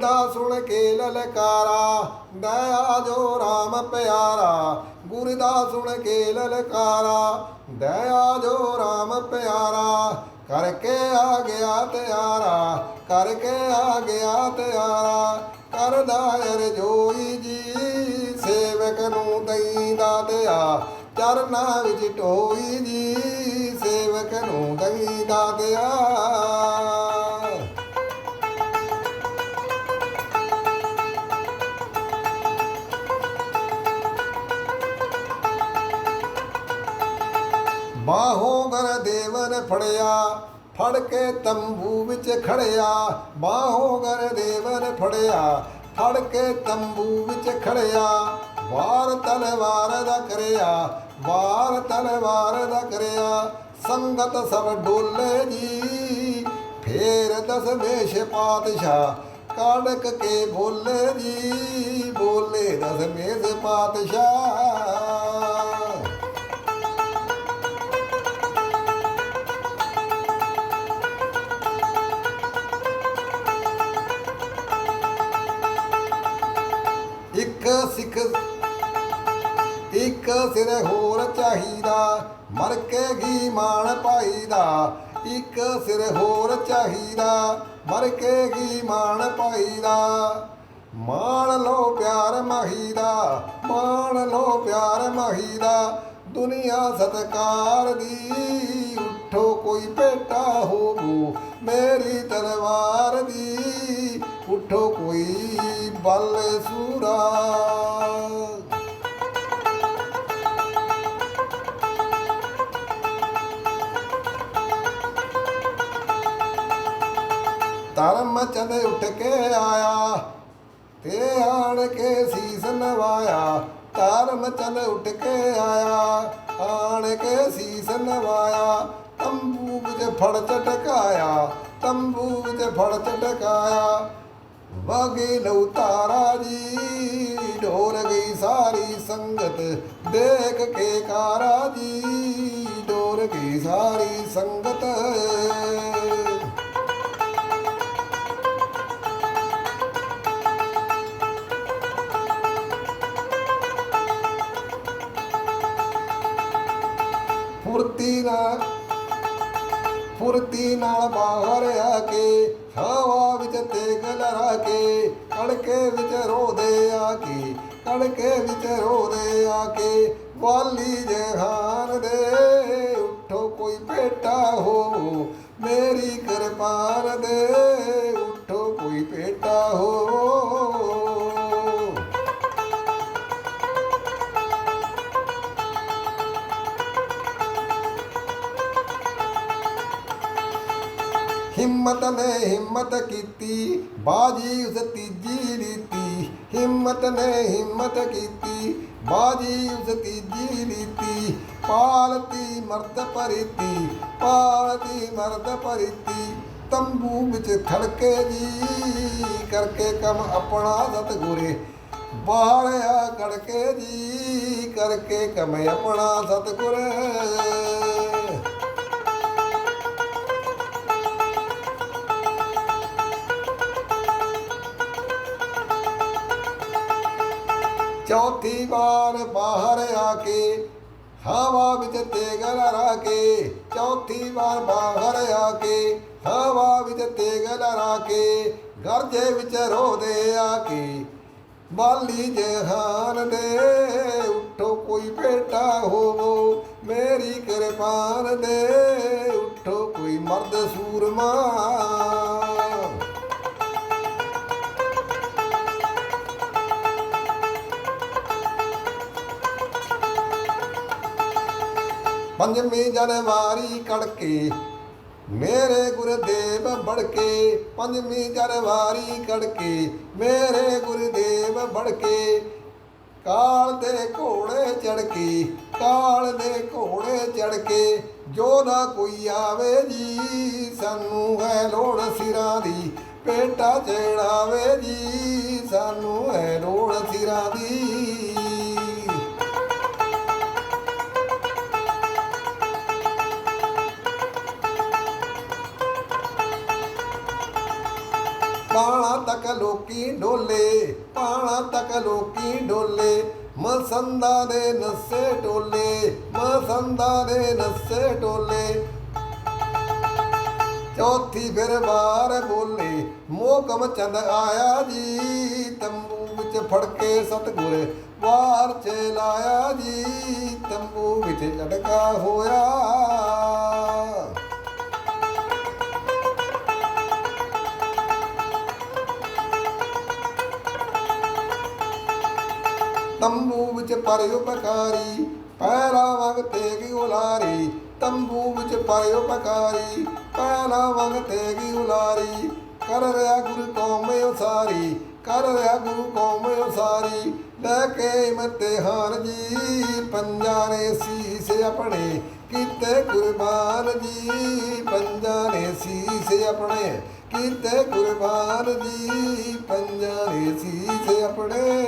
ਦਾ ਸੁਣ ਕੇ ਲਲਕਾਰਾ ਦਇਆ ਜੋ RAM ਪਿਆਰਾ। ਗੁਰ ਦਾ ਸੁਣ ਕੇ ਲਲਕਾਰਾ ਦਇਆ ਜੋ RAM ਪਿਆਰਾ। ਕਰਕੇ ਆ ਗਿਆ ਤਿਆਰਾ, ਕਰਕੇ ਆ ਗਿਆ ਤਿਆਰਾ। ਕਰਦਾ ਅਰਜੋਈ ਜੀ, ਸੇਵਕ ਨੂੰ ਦਈਦਾ ਦਿਆ ਚਰਨਾਂ ਵਿੱਚ ਢੋਈ ਜੀ, ਸੇਵਕ ਨੂੰ ਦਈਦਾ ਦਿਆ ਗਰ ਦੇਵਨ ਫੜਿਆ, ਫੜ ਕੇ ਤੰਬੂ ਵਿੱਚ ਖੜਿਆ, ਬਾਹੋਂ ਗਰ ਦੇਵਨ ਫੜਿਆ, ਫੜ ਕੇ ਤੰਬੂ ਵਿੱਚ ਖੜਿਆ, ਵਾਰ ਤਲਵਾਰ ਦਾ ਕਰਿਆ, ਵਾਰ ਤਲਵਾਰ ਦਾ ਕਰਿਆ, ਸੰਗਤ ਸਭ ਡੋਲੇ ਜੀ, ਫੇਰ ਦਸਵੇਸ਼ ਪਾਤਸ਼ਾਹ ਕਾੜਕ ਕੇ ਬੋਲੇ ਜੀ, ਬੋਲੇ ਦਸਵੇਸ਼ ਪਾਤਸ਼ਾਹ। ਸਿੱਖ। ਇੱਕ ਸਿਰ ਹੋਰ ਚਾਹੀਦਾ, ਮਰ ਕੇ ਘੀ ਮਾਣ ਪਾਈਦਾ। ਇੱਕ ਸਿਰ ਹੋਰ ਚਾਹੀਦਾ, ਮਰ ਕੇ ਘੀ ਮਾਣ ਪਾਈਦਾ। ਮਾਣ ਲੋ ਪਿਆਰ ਮਾਹੀਦਾ, ਮਾਣ ਲੋ ਪਿਆਰ ਮਾਹੀਦਾ। ਦੁਨੀਆ ਸਤਕਾਰ ਦੀ ਉਠੋ, ਕੋਈ ਬੇਟਾ ਹੋਵੋ। ਮੇਰੀ ਤਲਵਾਰ ਦੀ ਉਠੋ, ਕੋਈ ਬਲ ਸੂਰਾ। ਧਰਮ ਚੰਦ ਉੱਠ ਕੇ ਆਇਆ, ਤੇ ਆਣ ਕੇ ਸੀਸ ਨਵਾਇਆ। ਧਰਮ ਚੰਦ ਉੱਠ ਕੇ ਆਇਆ, ਆਣ ਕੇ ਸੀਸ ਨਵਾਇਆ। ਤੰਬੂ ਵਿੱਚ ਫੜ ਚਟਕਾਇਆ ਤੰਬੂ ਵਿੱਚ ਫੜ ਚਟਕਾਇਆ ਵਾਗੇ ਲਉ ਤਾਰਾ ਜੀ, ਢੋਲ ਗਈ ਸਾਰੀ ਸੰਗਤ, ਦੇਖ ਕੇ ਕਾਰਾ ਜੀ, ਢੋਲ ਗਈ ਸਾਰੀ ਸੰਗਤ। ਫੁਰਤੀ ਨਾਲ ਫੁਰਤੀ ਨਾਲ ਬਾਹਰ ਆ ਕੇ ਹਵਾ ਵਿੱਚ ਤੇਗ ਲੜਾ ਕੇ ਕੜਕੇ ਵਿੱਚ ਰੋਦੇ ਆ ਕੇ ਕੜਕੇ ਵਿੱਚ ਰੋਦੇ ਆ ਕੇ, ਵਾਲੀ ਜਹਾਨ ਦੇ ਉੱਠੋ ਕੋਈ ਭੇਟਾ ਹੋ, ਮੇਰੀ ਕਿਰਪਾਨ ਦੇ। ਹਿੰਮਤ ਨੇ ਹਿੰਮਤ ਕੀਤੀ, ਬਾਜੀ ਉਸ ਤੀਜੀ ਲੀਤੀ ਹਿੰਮਤ ਨੇ ਹਿੰਮਤ ਕੀਤੀ, ਬਾਜੀ ਉਸ ਤੀਜੀ ਲੀਤੀ ਪਾਲਤੀ ਮਰਦ ਪਰੀਤੀ ਪਾਲਤੀ ਮਰਦ ਪਰੀਤੀ ਤੰਬੂ ਵਿੱਚ ਖੜਕੇ ਜੀ ਕਰਕੇ ਕੰਮ ਆਪਣਾ ਸਤਗੁਰੇ। ਬਾਹਰ ਆ ਕੜਕੇ ਜੀ ਕਰਕੇ ਕੰਮ ਆਪਣਾ ਸਤਗੁਰੇ। ਚੌਥੀ ਵਾਰ ਬਾਹਰ ਆ ਕੇ, ਹਵਾ ਵਿੱਚ ਤੇਗਲ ਰਾ ਕੇ, ਚੌਥੀ ਵਾਰ ਬਾਹਰ ਆ ਕੇ, ਹਵਾ ਵਿੱਚ ਤੇਗਲ ਰਾ ਕੇ, ਗਰਜੇ ਵਿੱਚ ਰੋਦੇ ਆ ਕੇ। ਬਾਲੀ ਜਹਾਨ ਦੇ ਉਠੋ ਕੋਈ ਬੇਟਾ ਹੋਵੋ, ਮੇਰੀ ਕਿਰਪਾਨ ਦੇ ਉਠੋ ਕੋਈ ਮਰਦ ਸੂਰਮਾ ਪੰਜਵੀਂ ਜਨਵਾਰੀ ਕੜਕੇ, ਮੇਰੇ ਗੁਰਦੇਵ ਬੜਕੇ। ਪੰਜਵੀਂ ਜਨਵਾਰੀ ਕੜਕੇ, ਮੇਰੇ ਗੁਰਦੇਵ ਬੜਕੇ। ਕਾਲ ਦੇ ਘੋੜੇ ਚੜ ਕੇ ਕਾਲ ਦੇ ਘੋੜੇ ਚੜ ਕੇ ਜੋ ਨਾ ਕੋਈ ਆਵੇ ਜੀ, ਸਾਨੂੰ ਹੈ ਲੋੜ ਸਿਰਾਂ ਦੀ। ਪੇਟਾ ਚੜਾਵੇ ਜੀ, ਸਾਨੂੰ ਹੈ ਲੋੜ ਸਿਰਾਂ ਦੀ। ਪਾਣਾ ਤੱਕ ਲੋਕੀ ਡੋਲੇ ਪਾਣਾ ਤੱਕ ਲੋਕੀ ਡੋਲੇ। ਮਸੰਦਾ ਦੇ ਨਸੇ ਟੋਲੇ, ਮਸੰਦਾ ਦੇ ਨਸੇ ਟੋਲੇ। ਚੌਥੀ ਫਿਰ ਬਾਰ ਬੋਲੇ, ਮੋਕਮ ਚੰਦ ਆਇਆ ਜੀ, ਤੰਬੂ ਵਿੱਚ ਫੜ ਕੇ ਸਤਗੁਰ ਵਾਰ ਚ ਲਾਇਆ ਜੀ, ਤੰਬੂ ਵਿੱਚ ਲਟਕਾ ਹੋਇਆ। ਤੰਬੂ ਵਿੱਚ ਪਰ ਉਪਕਾਰੀ ਪਹਿਲਾ ਵਗ ਤੇਗੀ ਉਲਾਰੀ। ਤੰਬੂ ਵਿੱਚ ਪਰ ਉਪਕਾਰੀ ਪਹਿਲਾ ਵਗ ਤੇਗੀ ਉਲਾਰੀ। ਕਰ ਰਿਆ ਗੁਰੂ ਕੌਮ ਉਸਾਰੀ, ਕਰ ਰਿਆ ਗੁਰੂ ਕੌਮ ਉਸਾਰੀ। ਲੈ ਕੇ ਇਮਤਿਹਾਨ ਜੀ, ਪੰਜਾਂ ਨੇ ਸੀਸ ਆਪਣੇ। ਕੀਤੇ ਕੁਰਬਾਨ ਜੀ, ਪੰਜਾਂ ਨੇ ਸੀਸ ਆਪਣੇ। ਕੀਤੇ ਕੁਰਬਾਨ ਜੀ, ਪੰਜਾਂ ਨੇ ਸੀਸ ਆਪਣੇ।